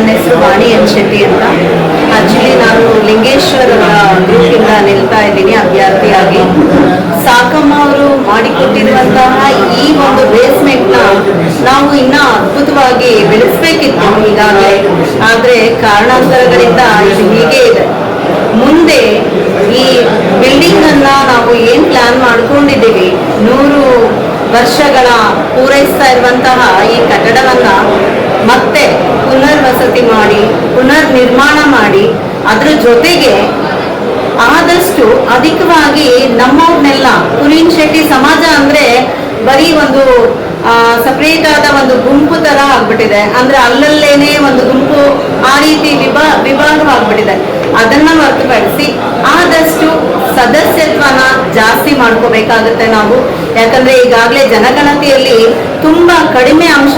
ನನ್ನ ಹೆಸರು ವಾಣಿ ಎನ್ ಅಂತ. ಆಕ್ಚುಲಿ ನಾನು ಲಿಂಗೇಶ್ವರ ಗ್ರೂಪಿಂದ ನಿಲ್ತಾ ಇದ್ದೀನಿ, ಅಭ್ಯರ್ಥಿಯಾಗಿ. ಸಾಕಮ್ಮ ಅವರು ಮಾಡಿಕೊಟ್ಟಿರುವಂತಹ ಈ ಒಂದು ಬೇಸ್ಮೆಂಟ್ನ ನಾವು ಇನ್ನ ಅದ್ಭುತವಾಗಿ ಬೆಳೆಸ್ಬೇಕಿತ್ತು ಈಗಾಗಲೇ. ಆದರೆ ಕಾರಣಾಂತರಗಳಿಂದ ಇದು ಹೀಗೆ ಇದೆ. ಮುಂದೆ ಈ ಬಿಲ್ಡಿಂಗ್ ಅನ್ನ ನಾವು ಏನ್ ಪ್ಲಾನ್ ಮಾಡ್ಕೊಂಡಿದ್ದೀವಿ? ನೂರು ವರ್ಷಗಳ ಪೂರೈಸ್ತಾ ಇರುವಂತಹ ಈ ಕಟ್ಟಡವನ್ನ ಮತ್ತೆ ಪುನರ್ವಸತಿ ಮಾಡಿ ಪುನರ್ ನಿರ್ಮಾಣ ಮಾಡಿ, ಅದ್ರ ಜೊತೆಗೆ ಆದಷ್ಟು ಅಧಿಕವಾಗಿ ನಮ್ಮವ್ರನ್ನೆಲ್ಲ ಕುಲೀನ್ ಶೆಟ್ಟಿ ಸಮಾಜ ಅಂದ್ರೆ ಬರೀ ಒಂದು ಸಪ್ರೇಟ್ ಆದ ಒಂದು ಗುಂಪು ತರ ಆಗ್ಬಿಟ್ಟಿದೆ. ಅಂದ್ರೆ ಅಲ್ಲಲ್ಲೇನೆ ಒಂದು ಗುಂಪು ಆ ರೀತಿ ವಿಭಾ ವಿಭಾಗವಾಗ್ಬಿಟ್ಟಿದೆ ಅದನ್ನ ಹೊರತುಪಡಿಸಿ ಆದಷ್ಟು ಸದಸ್ಯತ್ವನ ಜಾಸ್ತಿ ಮಾಡ್ಕೋಬೇಕಾಗುತ್ತೆ ನಾವು. ಯಾಕಂದ್ರೆ ಈಗಾಗಲೇ ಜನಗಣತಿಯಲ್ಲಿ ತುಂಬಾ ಕಡಿಮೆ ನಮ್ಮ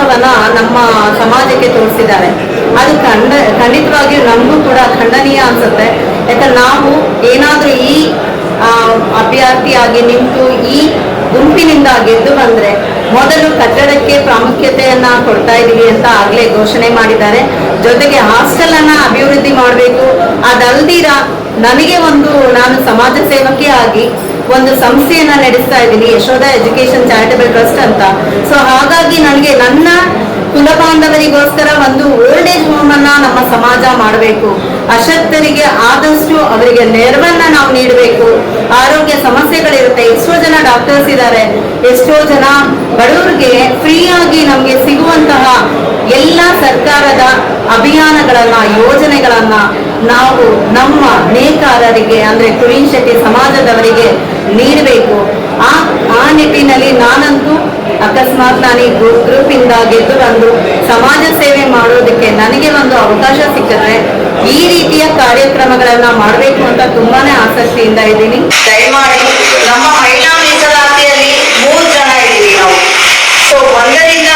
ಅದು ಖಂಡ, ಖಂಡಿತವಾಗಿಯೂ ನಮಗೂ ಕೂಡ ಖಂಡನೀಯ ಅನ್ಸುತ್ತೆ. ಯಾಕಂದ್ರೆ ನಾವು ಏನಾದ್ರೂ ಈ ಅಭ್ಯರ್ಥಿಯಾಗಿ ನಿಂತು ಈ ಗುಂಪಿನಿಂದ ಗೆದ್ದು ಬಂದ್ರೆ ಮೊದಲು ಕಟ್ಟಡಕ್ಕೆ ಪ್ರಾಮುಖ್ಯತೆಯನ್ನ ಕೊಡ್ತಾ ಇದೀವಿ ಅಂತ ಆಗ್ಲೇ ಘೋಷಣೆ ಮಾಡಿದ್ದಾರೆ. ಜೊತೆಗೆ ಹಾಸ್ಟೆಲ್ ಅನ್ನ ಅಭಿವೃದ್ಧಿ ಮಾಡಬೇಕು. ಅದಲ್ದಿರ ನನಗೆ ಒಂದು, ನಾನು ಸಮಾಜ ಸೇವಕಿ ಆಗಿ ಒಂದು ಸಂಸ್ಥೆಯನ್ನ ನಡೆಸ್ತಾ ಇದ್ದೀನಿ ಯಶೋಧ ಎಜುಕೇಶನ್ ಚಾರಿಟಬಲ್ ಟ್ರಸ್ಟ್ ಅಂತ. ಸೊ ಹಾಗಾಗಿ ನನಗೆ ನನ್ನ ಕುಲಬಾಂಧವರಿಗೋಸ್ಕರ ಒಂದು ಓಲ್ಡ್ ಏಜ್ ಹೋಮ್ ಅನ್ನ ನಮ್ಮ ಸಮಾಜ ಮಾಡಬೇಕು. ಅಶಕ್ತರಿಗೆ ಆದಷ್ಟು ಅವರಿಗೆ ನೆರವನ್ನ ನಾವು ನೀಡಬೇಕು. ಆರೋಗ್ಯ ಸಮಸ್ಯೆಗಳಿರುತ್ತೆ. ಎಷ್ಟೋ ಜನ ಡಾಕ್ಟರ್ಸ್ ಇದ್ದಾರೆ ಎಷ್ಟೋ ಜನ ಬಡವರಿಗೆ ಫ್ರೀ ಆಗಿ ನಮಗೆ ಸಿಗುವಂತಹ ಎಲ್ಲ ಸರ್ಕಾರದ ಅಭಿಯಾನಗಳನ್ನ, ಯೋಜನೆಗಳನ್ನ ನಾವು ನಮ್ಮ ನೇಕಾರರಿಗೆ, ಅಂದ್ರೆ ಕುಲೀನ್ ಶೆಟ್ಟಿ ಸಮಾಜದವರಿಗೆ ನೀಡಬೇಕು. ಆ ಆ ನಿಟ್ಟಿನಲ್ಲಿ ನಾನಂತೂ ನಾನು ಈ ಗ್ರೂಪ್ ಇಂದ ಗೆದ್ದು ಸಮಾಜ ಸೇವೆ ಮಾಡೋದಕ್ಕೆ ನನಗೆ ಒಂದು ಅವಕಾಶ ಸಿಕ್ಕಿದ್ರೆ ಈ ರೀತಿಯ ಕಾರ್ಯಕ್ರಮಗಳನ್ನ ಮಾಡಬೇಕು ಅಂತ ತುಂಬಾನೇ ಆಸಕ್ತಿಯಿಂದ ಇದ್ದೀನಿ. ದಯಮಾಡಿ ನಮ್ಮ ಮಹಿಳಾ ಮೀಸಲಾತಿಯಲ್ಲಿ ಮೂರು ಜನ ಇದ್ದೀವಿ ನಾವು. ಸೊ ಒಂದರಿಂದ